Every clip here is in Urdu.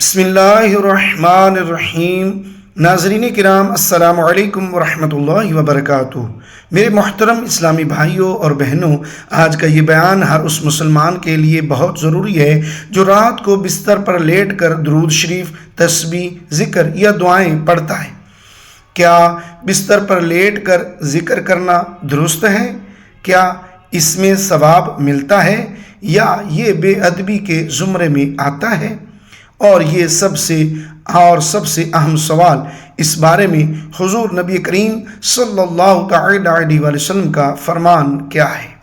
بسم اللہ الرحمن الرحیم. ناظرین کرام، السلام علیکم ورحمۃ اللہ وبرکاتہ. میرے محترم اسلامی بھائیوں اور بہنوں، آج کا یہ بیان ہر اس مسلمان کے لیے بہت ضروری ہے جو رات کو بستر پر لیٹ کر درود شریف، تسبیح، ذکر یا دعائیں پڑھتا ہے۔ کیا بستر پر لیٹ کر ذکر کرنا درست ہے؟ کیا اس میں ثواب ملتا ہے؟ یا یہ بے ادبی کے زمرے میں آتا ہے؟ اور یہ سب سے اور سب سے اہم سوال اس بارے میں حضور نبی کریم صلی اللہ تعالی علیہ وسلم کا فرمان کیا ہے۔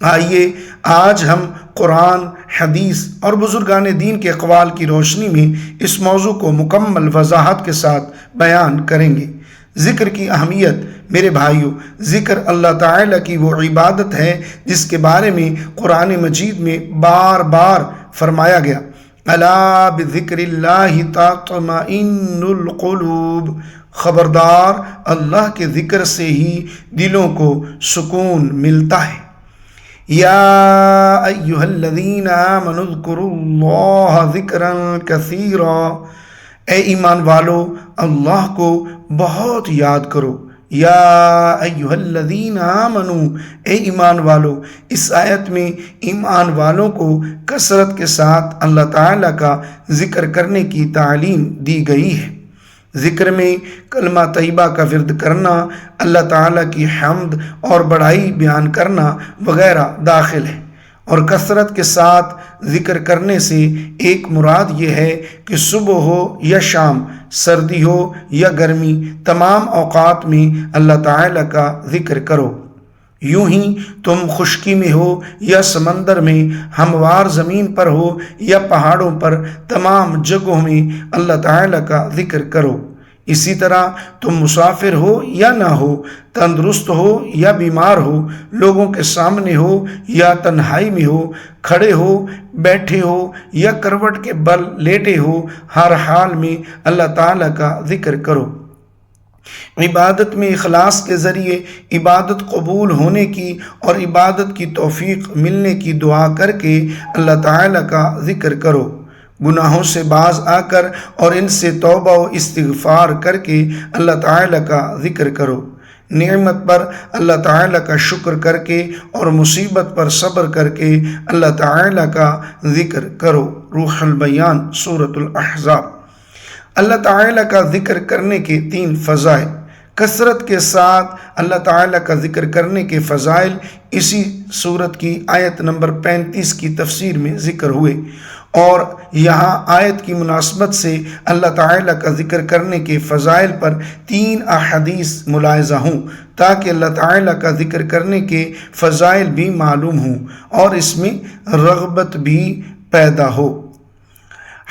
آئیے آج ہم قرآن، حدیث اور بزرگان دین کے اقوال کی روشنی میں اس موضوع کو مکمل وضاحت کے ساتھ بیان کریں گے۔ ذکر کی اہمیت میرے بھائیوں ذکر اللہ تعالیٰ کی وہ عبادت ہے جس کے بارے میں قرآن مجید میں بار بار فرمایا گیا۔ الا بذکر اللہ تطمئن القلوب، خبردار اللہ کے ذکر سے ہی دلوں کو سکون ملتا ہے۔ یا ایوہ الذین آمنوا اذکروا اللہ ذکرا کثیرا۔ اے ایمان والو، اللہ کو بہت یاد کرو۔ یا ایوہ الذین آمنو، اے ایمان والو، اس آیت میں ایمان والوں کو کثرت کے ساتھ اللہ تعالیٰ کا ذکر کرنے کی تعلیم دی گئی ہے۔ ذکر میں کلمہ طیبہ کا ورد کرنا، اللہ تعالیٰ کی حمد اور بڑائی بیان کرنا وغیرہ داخل ہے۔ اور کثرت کے ساتھ ذکر کرنے سے ایک مراد یہ ہے کہ صبح ہو یا شام، سردی ہو یا گرمی، تمام اوقات میں اللہ تعالیٰ کا ذکر کرو۔ یوں ہی تم خشکی میں ہو یا سمندر میں، ہموار زمین پر ہو یا پہاڑوں پر، تمام جگہوں میں اللہ تعالیٰ کا ذکر کرو۔ اسی طرح تم مسافر ہو یا نہ ہو، تندرست ہو یا بیمار ہو، لوگوں کے سامنے ہو یا تنہائی میں ہو، کھڑے ہو، بیٹھے ہو یا کروٹ کے بل لیٹے ہو، ہر حال میں اللہ تعالیٰ کا ذکر کرو۔ عبادت میں اخلاص کے ذریعے عبادت قبول ہونے کی اور عبادت کی توفیق ملنے کی دعا کر کے اللہ تعالیٰ کا ذکر کرو۔ گناہوں سے باز آ کر اور ان سے توبہ و استغفار کر کے اللہ تعالیٰ کا ذکر کرو۔ نعمت پر اللہ تعالیٰ کا شکر کر کے اور مصیبت پر صبر کر کے اللہ تعالیٰ کا ذکر کرو۔ روح البیان صورت الاحزاب اللہ تعالیٰ کا ذکر کرنے کے تین فضائل۔ کثرت کے ساتھ اللہ تعالیٰ کا ذکر کرنے کے فضائل۔ اسی صورت کی آیت نمبر پینتیس کی تفسیر میں ذکر ہوئے۔ اور یہاں آیت کی مناسبت سے اللہ تعالیٰ کا ذکر کرنے کے فضائل پر تین احادیث ملاحظہ ہوں تاکہ اللہ تعالیٰ کا ذکر کرنے کے فضائل بھی معلوم ہوں اور اس میں رغبت بھی پیدا ہو۔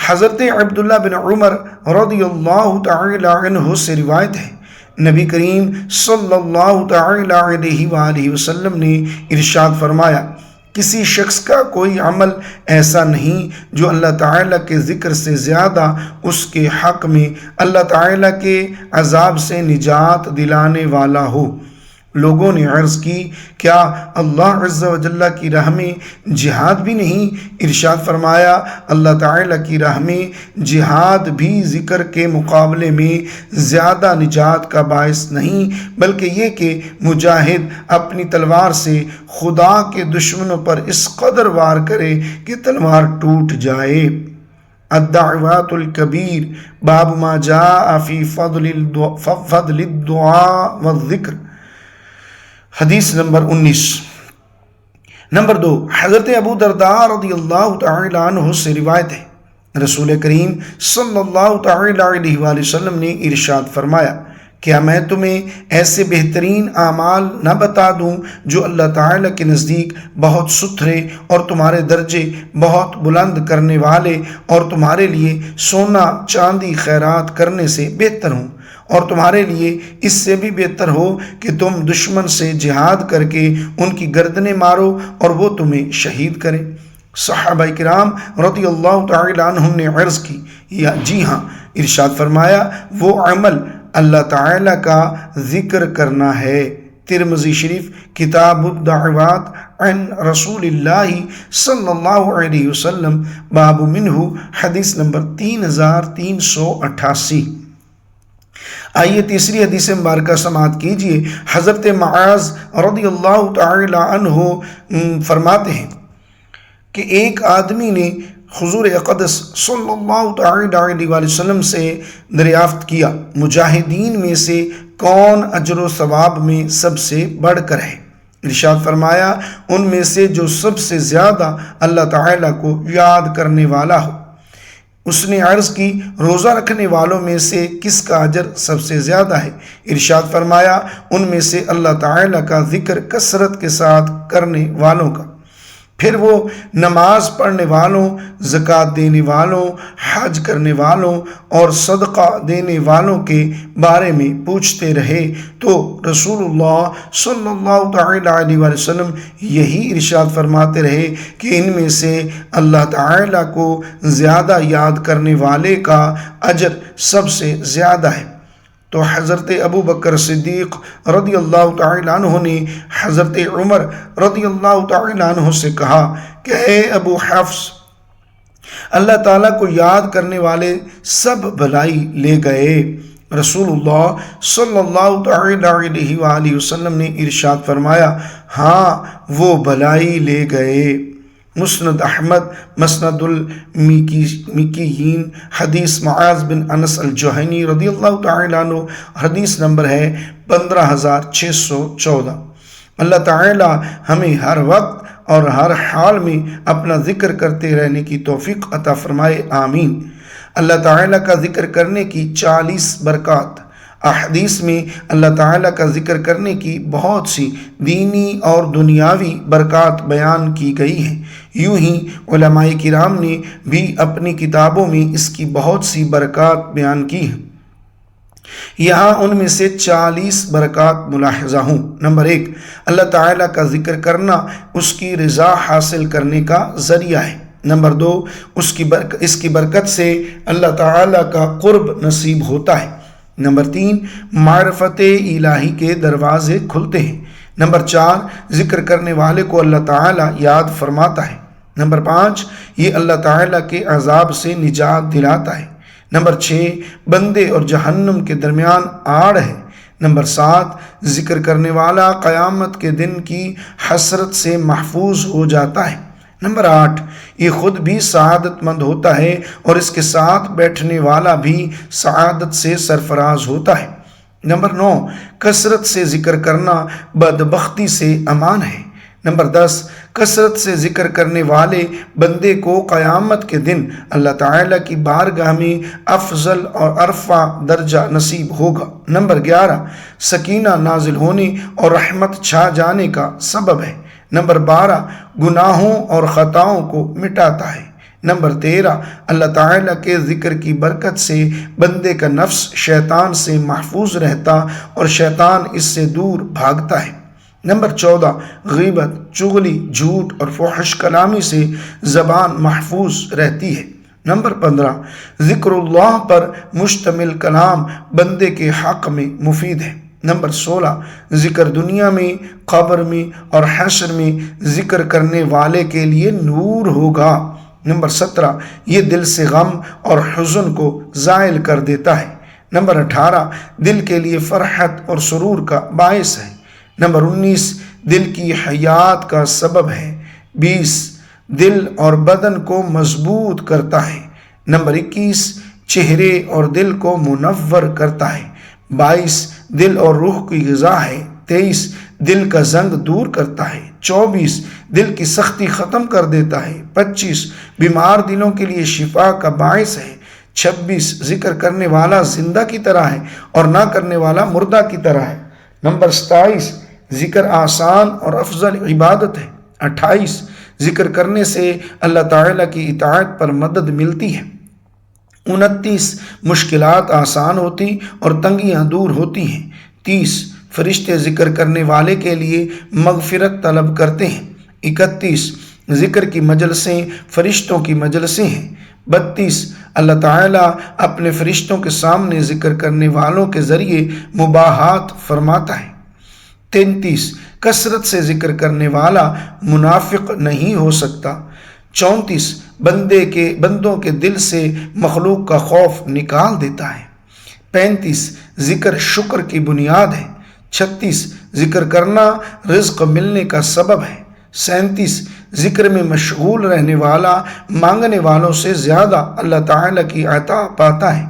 حضرت عبداللہ بن عمر رضی اللہ تعالی عنہ سے روایت ہے۔ نبی کریم صلی اللہ تعالی علیہ وآلہ وسلم نے ارشاد فرمایا کسی شخص کا کوئی عمل ایسا نہیں جو اللہ تعالیٰ کے ذکر سے زیادہ اس کے حق میں اللہ تعالیٰ کے عذاب سے نجات دلانے والا ہو۔ لوگوں نے عرض کی، کیا اللہ عز و جلہ کی راہ میں جہاد بھی نہیں؟ ارشاد فرمایا، اللہ تعالیٰ کی راہ میں جہاد بھی ذکر کے مقابلے میں زیادہ نجات کا باعث نہیں، بلکہ یہ کہ مجاہد اپنی تلوار سے خدا کے دشمنوں پر اس قدر وار کرے کہ تلوار ٹوٹ جائے۔ الدعوات الکبیر، باب ما جاء فی فضل الدعاء والذکر حدیث نمبر انیس۔ نمبر دو، حضرت ابو دردار رضی اللہ تعالی عنہ سے روایت ہے۔ رسول کریم صلی اللہ تعالی علیہ وآلہ وسلم نے ارشاد فرمایا کیا میں تمہیں ایسے بہترین اعمال نہ بتا دوں جو اللہ تعالیٰ کے نزدیک بہت ستھرے اور تمہارے درجے بہت بلند کرنے والے اور تمہارے لیے سونا چاندی خیرات کرنے سے بہتر ہوں؟ اور تمہارے لیے اس سے بھی بہتر ہو کہ تم دشمن سے جہاد کر کے ان کی گردنیں مارو اور وہ تمہیں شہید کریں۔ صحابہ کرام رضی اللہ تعالی عنہم نے عرض کی، یا جی ہاں ارشاد فرمایا، وہ عمل اللہ تعالی کا ذکر کرنا ہے۔ ترمزی شریف، کتاب الدعوات عن رسول اللہ صلی اللہ علیہ وسلم، باب منہ، حدیث نمبر تین ہزار تین سو اٹھاسی۔ آئیے تیسری حدیث مبارکہ سماعت کیجیے۔ حضرت معاذ رضی اللہ تعالی عنہ فرماتے ہیں کہ ایک آدمی نے حضور اقدس صلی اللہ تعالی علیہ وسلم سے دریافت کیا، مجاہدین میں سے کون اجر و ثواب میں سب سے بڑھ کر ہے؟ ارشاد فرمایا، ان میں سے جو سب سے زیادہ اللہ تعالیٰ کو یاد کرنے والا ہو۔ اس نے عرض کی، روزہ رکھنے والوں میں سے کس کا اجر سب سے زیادہ ہے؟ ارشاد فرمایا، ان میں سے اللہ تعالیٰ کا ذکر کثرت کے ساتھ کرنے والوں کا۔ پھر وہ نماز پڑھنے والوں زکوٰۃ دینے والوں، حج کرنے والوں اور صدقہ دینے والوں کے بارے میں پوچھتے رہے تو رسول اللہ صلی اللہ تعالی علیہ وسلم یہی ارشاد فرماتے رہے کہ ان میں سے اللہ تعالیٰ کو زیادہ یاد کرنے والے کا اجر سب سے زیادہ ہے۔ تو حضرت ابو بکر صدیق رضی اللہ تعالیٰ عنہ نے حضرت عمر رضی اللہ تعالیٰ عنہ سے کہا کہ اے ابو حفظ اللہ تعالیٰ کو یاد کرنے والے سب بھلائی لے گئے۔ رسول اللہ صلی اللہ تعالیٰ علیہ وآلہ وسلم نے ارشاد فرمایا ہاں وہ بھلائی لے گئے۔ مسند احمد، مسند المکیین حدیث معاذ بن انس الجوہنی رضی اللہ تعالیٰ عنہ حدیث نمبر ہے پندرہ ہزار چھ سو چودہ۔ اللہ تعالیٰ ہمیں ہر وقت اور ہر حال میں اپنا ذکر کرتے رہنے کی توفیق عطا فرمائے، آمین۔ اللہ تعالیٰ کا ذکر کرنے کی چالیس برکات۔ احادیث میں اللہ تعالیٰ کا ذکر کرنے کی بہت سی دینی اور دنیاوی برکات بیان کی گئی ہیں۔ یوں ہی علماء کرام نے بھی اپنی کتابوں میں اس کی بہت سی برکات بیان کی ہیں۔ یہاں ان میں سے چالیس برکات ملاحظہ ہوں۔ نمبر ایک، اللہ تعالیٰ کا ذکر کرنا اس کی رضا حاصل کرنے کا ذریعہ ہے۔ نمبر دو، اس کی اس کی برکت سے اللہ تعالیٰ کا قرب نصیب ہوتا ہے۔ نمبر تین، معرفت الہی کے دروازے کھلتے ہیں۔ نمبر چار، ذکر کرنے والے کو اللہ تعالیٰ یاد فرماتا ہے۔ نمبر پانچ، یہ اللہ تعالیٰ کے عذاب سے نجات دلاتا ہے۔ نمبر چھ، بندے اور جہنم کے درمیان آڑ ہے۔ نمبر سات، ذکر کرنے والا قیامت کے دن کی حسرت سے محفوظ ہو جاتا ہے۔ نمبر آٹھ، یہ خود بھی سعادت مند ہوتا ہے اور اس کے ساتھ بیٹھنے والا بھی سعادت سے سرفراز ہوتا ہے۔ نمبر نو، کثرت سے ذکر کرنا بدبختی سے امان ہے۔ نمبر دس، کثرت سے ذکر کرنے والے بندے کو قیامت کے دن اللہ تعالیٰ کی بارگاہ میں افضل اور عرفہ درجہ نصیب ہوگا۔ نمبر گیارہ، سکینہ نازل ہونے اور رحمت چھا جانے کا سبب ہے۔ نمبر بارہ، گناہوں اور خطاؤں کو مٹاتا ہے۔ نمبر تیرہ، اللہ تعالیٰ کے ذکر کی برکت سے بندے کا نفس شیطان سے محفوظ رہتا اور شیطان اس سے دور بھاگتا ہے۔ نمبر چودہ، غیبت، چغلی، جھوٹ اور فحش کلامی سے زبان محفوظ رہتی ہے۔ نمبر پندرہ، ذکر اللہ پر مشتمل کلام بندے کے حق میں مفید ہے۔ نمبر سولہ، ذکر دنیا میں، قبر میں اور حشر میں ذکر کرنے والے کے لیے نور ہوگا۔ نمبر سترہ، یہ دل سے غم اور حزن کو زائل کر دیتا ہے۔ نمبر اٹھارہ، دل کے لیے فرحت اور سرور کا باعث ہے۔ نمبر انیس، دل کی حیات کا سبب ہے۔ بیس، دل اور بدن کو مضبوط کرتا ہے۔ نمبر اکیس، چہرے اور دل کو منور کرتا ہے۔ بائیس، دل اور روح کی غذا ہے۔ تیئیس، دل کا زنگ دور کرتا ہے۔ چوبیس، دل کی سختی ختم کر دیتا ہے۔ پچیس، بیمار دلوں کے لیے شفا کا باعث ہے۔ چھبیس، ذکر کرنے والا زندہ کی طرح ہے اور نہ کرنے والا مردہ کی طرح ہے۔ نمبر ستائیس ذکر آسان اور افضل عبادت ہے۔ اٹھائیس، ذکر کرنے سے اللہ تعالیٰ کی اطاعت پر مدد ملتی ہے۔ انتیس، مشکلات آسان ہوتی اور تنگیاں دور ہوتی ہیں۔ تیس، فرشتے ذکر کرنے والے کے لیے مغفرت طلب کرتے ہیں۔ اکتیس، ذکر کی مجلسیں فرشتوں کی مجلسیں ہیں۔ بتیس، اللہ تعالیٰ اپنے فرشتوں کے سامنے ذکر کرنے والوں کے ذریعے مباحات فرماتا ہے۔ تینتیس کثرت سے ذکر کرنے والا منافق نہیں ہو سکتا۔ چونتیس، بندے کے، بندوں کے دل سے مخلوق کا خوف نکال دیتا ہے۔ پینتیس، ذکر شکر کی بنیاد ہے۔ چھتیس، ذکر کرنا رزق ملنے کا سبب ہے۔ سینتیس، ذکر میں مشغول رہنے والا، مانگنے والوں سے زیادہ اللہ تعالیٰ کی عطا پاتا ہے۔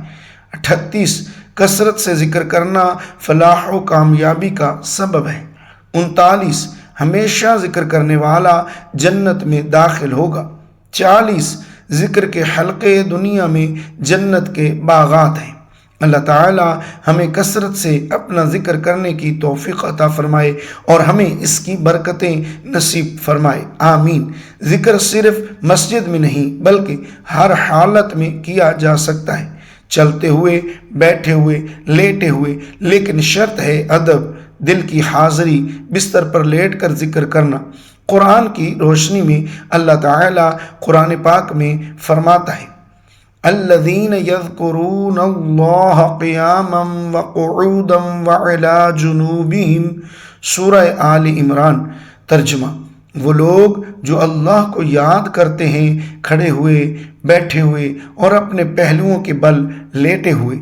اٹھتیس کثرت سے ذکر کرنا فلاح و کامیابی کا سبب ہے۔ انتالیس، ہمیشہ ذکر کرنے والا جنت میں داخل ہوگا۔ چالیس، ذکر کے حلقے دنیا میں جنت کے باغات ہیں۔ اللہ تعالی ہمیں کثرت سے اپنا ذکر کرنے کی توفیق عطا فرمائے اور ہمیں اس کی برکتیں نصیب فرمائے۔ آمین۔ ذکر صرف مسجد میں نہیں، بلکہ ہر حالت میں کیا جا سکتا ہے۔ چلتے ہوئے، بیٹھے ہوئے، لیٹے ہوئے، لیکن شرط ہے ادب، دل کی حاضری، بستر پر لیٹ کر ذکر کرنا۔ قرآن کی روشنی میں اللہ تعالیٰ قرآن پاک میں فرماتا ہے الذين يذكرون الله قياما وقعودا وعلى جنوبهم سورہ آل عمران، ترجمہ۔ وہ لوگ جو اللہ کو یاد کرتے ہیں، کھڑے ہوئے، بیٹھے ہوئے اور اپنے پہلوؤں کے بل لیٹے ہوئے۔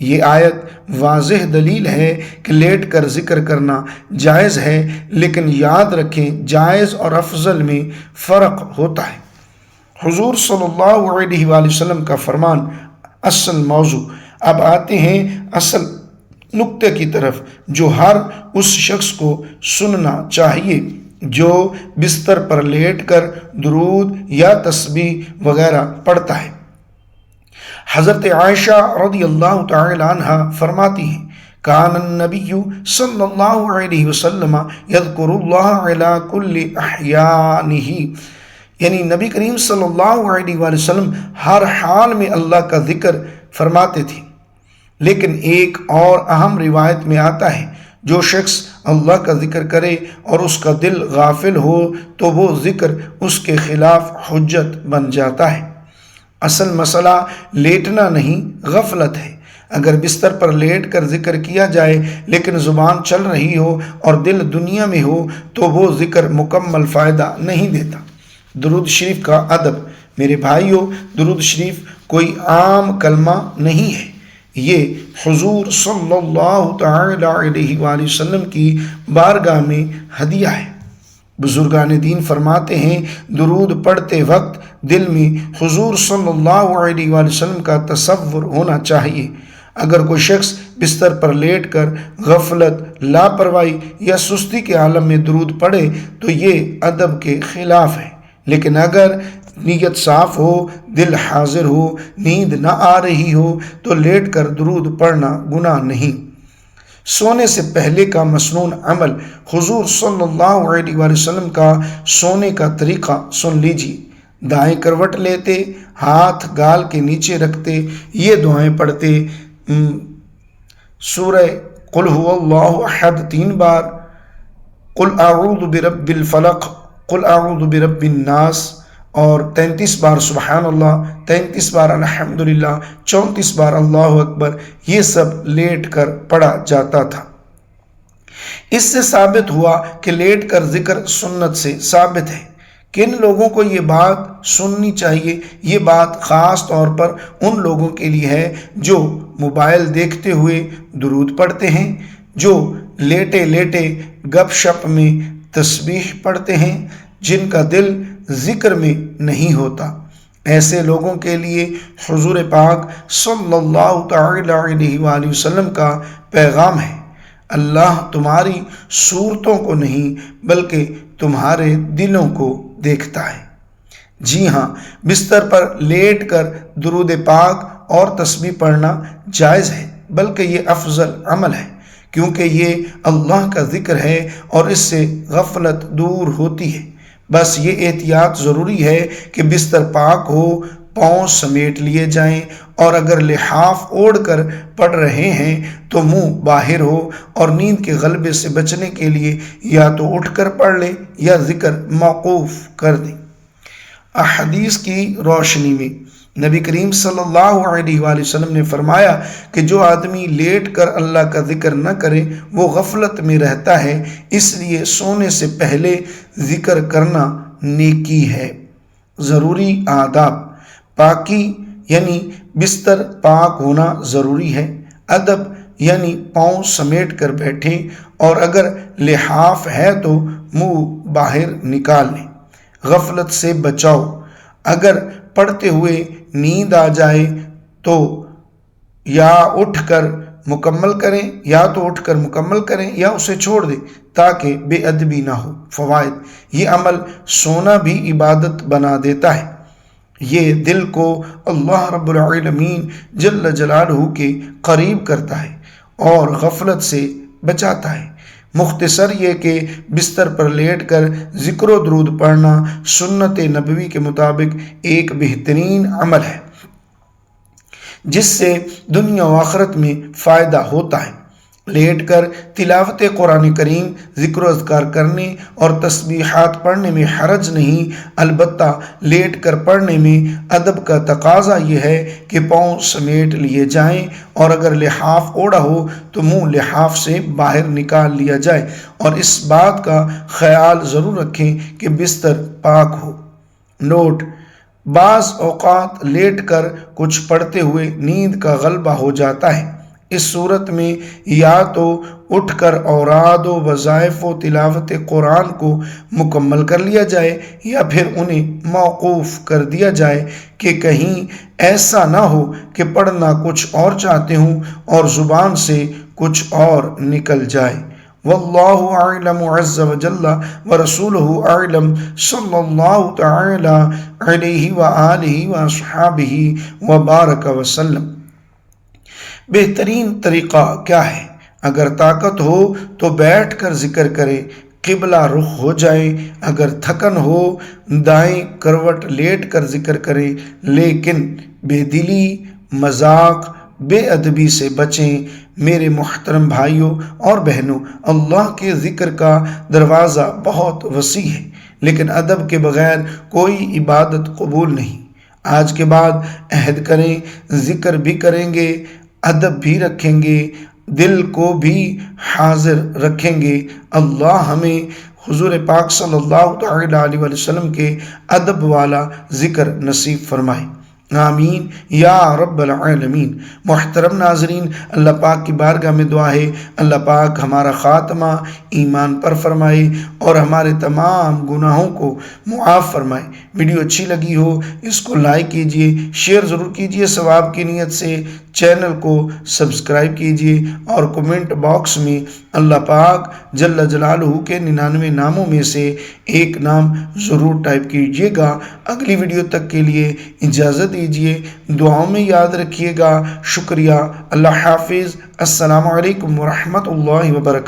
یہ آیت واضح دلیل ہے کہ لیٹ کر ذکر کرنا جائز ہے، لیکن یاد رکھیں جائز اور افضل میں فرق ہوتا ہے۔ حضور صلی اللہ علیہ وآلہ وسلم کا فرمان اصل موضوع۔ اب آتے ہیں اصل نقطے کی طرف، جو ہر اس شخص کو سننا چاہیے۔ جو بستر پر لیٹ کر درود یا تسبیح وغیرہ پڑھتا ہے۔ حضرت عائشہ رضی اللہ تعالی عنہ فرماتی ہیں، کان النبی صلی اللہ علیہ وسلم یذکر اللہ علی کل احیانہ. یعنی نبی کریم صلی اللہ علیہ وآلہ وسلم ہر حال میں اللہ کا ذکر فرماتے تھے۔ لیکن ایک اور اہم روایت میں آتا ہے، جو شخص اللہ کا ذکر کرے اور اس کا دل غافل ہو تو وہ ذکر اس کے خلاف حجت بن جاتا ہے۔ اصل مسئلہ لیٹنا نہیں، غفلت ہے۔ اگر بستر پر لیٹ کر ذکر کیا جائے لیکن زبان چل رہی ہو اور دل دنیا میں ہو تو وہ ذکر مکمل فائدہ نہیں دیتا۔ درود شریف کا ادب۔ میرے بھائیوں درود شریف کوئی عام کلمہ نہیں ہے۔ یہ حضور صلی اللہ تعالی علیہ وآلہ وسلم کی بارگاہ میں ہدیہ ہے۔ بزرگان دین فرماتے ہیں، درود پڑھتے وقت دل میں حضور صلی اللہ علیہ وآلہ وسلم کا تصور ہونا چاہیے۔ اگر کوئی شخص بستر پر لیٹ کر غفلت، لاپرواہی یا سستی کے عالم میں درود پڑھے تو یہ ادب کے خلاف ہے۔ لیکن اگر نیت صاف ہو، دل حاضر ہو، نیند نہ آ رہی ہو تو لیٹ کر درود پڑھنا گناہ نہیں۔ سونے سے پہلے کا مصنون عمل، حضور صلی اللہ علیہ وآلہ وسلم کا سونے کا طریقہ سن لیجیے دائیں کروٹ لیتے، ہاتھ گال کے نیچے رکھتے، یہ دعائیں پڑھتے۔ سورہ قل هو اللہ احد تین بار۔ قل اعوذ برب الفلق، قل اعوذ برب الناس۔ اور تینتیس بار سبحان اللہ، تینتیس بار الحمدللہ، چونتیس بار اللہ اکبر، یہ سب لیٹ کر پڑھا جاتا تھا۔ اس سے ثابت ہوا کہ لیٹ کر ذکر سنت سے ثابت ہے۔ کن لوگوں کو یہ بات سننی چاہیے؟ یہ بات خاص طور پر ان لوگوں کے لیے ہے جو موبائل دیکھتے ہوئے درود پڑھتے ہیں، جو لیٹے لیٹے گپ شپ میں تسبیح پڑھتے ہیں، جن کا دل ذکر میں نہیں ہوتا۔ ایسے لوگوں کے لیے حضور پاک صلی اللہ تعالی علیہ وآلہ وسلم کا پیغام ہے۔ اللہ تمہاری صورتوں کو نہیں بلکہ تمہارے دلوں کو دیکھتا ہے۔ جی ہاں بستر پر لیٹ کر درود پاک اور تسبیح پڑھنا جائز ہے، بلکہ یہ افضل عمل ہے، کیونکہ یہ اللہ کا ذکر ہے اور اس سے غفلت دور ہوتی ہے۔ بس یہ احتیاط ضروری ہے کہ بستر پاک ہو، پاؤں سمیٹ لیے جائیں، اور اگر لحاف اوڑھ کر پڑھ رہے ہیں تو منہ باہر ہو، اور نیند کے غلبے سے بچنے کے لیے یا تو اٹھ کر پڑھ لیں یا ذکر موقوف کر دیں۔ احادیث کی روشنی میں۔ نبی کریم صلی اللہ علیہ وآلہ وسلم نے فرمایا کہ جو آدمی لیٹ کر اللہ کا ذکر نہ کرے، وہ غفلت میں رہتا ہے۔ اس لیے سونے سے پہلے ذکر کرنا نیکی ہے۔ ضروری آداب۔ پاکی یعنی بستر پاک ہونا ضروری ہے۔ ادب یعنی پاؤں سمیٹ کر بیٹھیں۔ اور اگر لحاف ہے تو منہ باہر نکال لیں۔ غفلت سے بچاؤ۔ اگر پڑھتے ہوئے نیند آ جائے تو یا اٹھ کر مکمل کریں، یا تو اٹھ کر مکمل کریں، یا اسے چھوڑ دیں تاکہ بے ادبی نہ ہو۔ فوائد یہ عمل سونا بھی عبادت بنا دیتا ہے۔ یہ دل کو اللہ رب العالمین جل جلالہ کے قریب کرتا ہے اور غفلت سے بچاتا ہے۔ مختصر یہ کہ بستر پر لیٹ کر ذکر و درود پڑھنا سنت نبوی کے مطابق ایک بہترین عمل ہے، جس سے دنیا و آخرت میں فائدہ ہوتا ہے۔ لیٹ کر تلاوت قرآن کریم، ذکر و اذکار کرنے اور تسبیحات پڑھنے میں حرج نہیں، البتہ لیٹ کر پڑھنے میں ادب کا تقاضا یہ ہے کہ پاؤں سمیٹ لیے جائیں اور اگر لحاف اوڑا ہو تو منہ لحاف سے باہر نکال لیا جائے اور اس بات کا خیال ضرور رکھیں کہ بستر پاک ہو۔ نوٹ، بعض اوقات لیٹ کر کچھ پڑھتے ہوئے نیند کا غلبہ ہو جاتا ہے۔ اس صورت میں یا تو اٹھ کر اوراد و وظائف و تلاوت قرآن کو مکمل کر لیا جائے یا پھر انہیں موقوف کر دیا جائے کہ کہیں ایسا نہ ہو کہ پڑھنا کچھ اور چاہتے ہوں اور زبان سے کچھ اور نکل جائے۔ واللہ اعلم عز و جل ورسولہ اعلم صلی اللہ تعالی علیہ وآلہ وآصحابہ وبارک وسلم۔ بہترین طریقہ کیا ہے؟ اگر طاقت ہو تو بیٹھ کر ذکر کرے، قبلہ رخ ہو جائے۔ اگر تھکن ہو، دائیں کروٹ لیٹ کر ذکر کرے۔ لیکن بے دلی، مذاق، بے ادبی سے بچیں۔ میرے محترم بھائیوں اور بہنوں، اللہ کے ذکر کا دروازہ بہت وسیع ہے، لیکن ادب کے بغیر کوئی عبادت قبول نہیں۔ آج کے بعد عہد کریں، ذکر بھی کریں گے۔ ادب بھی رکھیں گے، دل کو بھی حاضر رکھیں گے۔ اللہ ہمیں حضور پاک صلی اللہ تعالی علیہ وسلم کے ادب والا ذکر نصیب فرمائے۔ آمین۔ یا رب العالمین۔ محترم ناظرین، اللہ پاک کی بارگاہ میں دعا ہے۔ اللہ پاک ہمارا خاتمہ ایمان پر فرمائے اور ہمارے تمام گناہوں کو معاف فرمائے۔ ویڈیو اچھی لگی ہو، اس کو لائک کیجیے، شیئر ضرور کیجیے ثواب کی نیت سے۔ چینل کو سبسکرائب کیجیے اور کومنٹ باکس میں اللہ پاک جل جلالہ کے ننانوے ناموں میں سے ایک نام ضرور ٹائپ کیجیے گا۔ اگلی ویڈیو تک کے لیے اجازت دیجیے، دعاؤں میں یاد رکھیے گا۔ شکریہ۔ اللہ حافظ۔ السلام علیکم ورحمت اللہ وبرکاتہ۔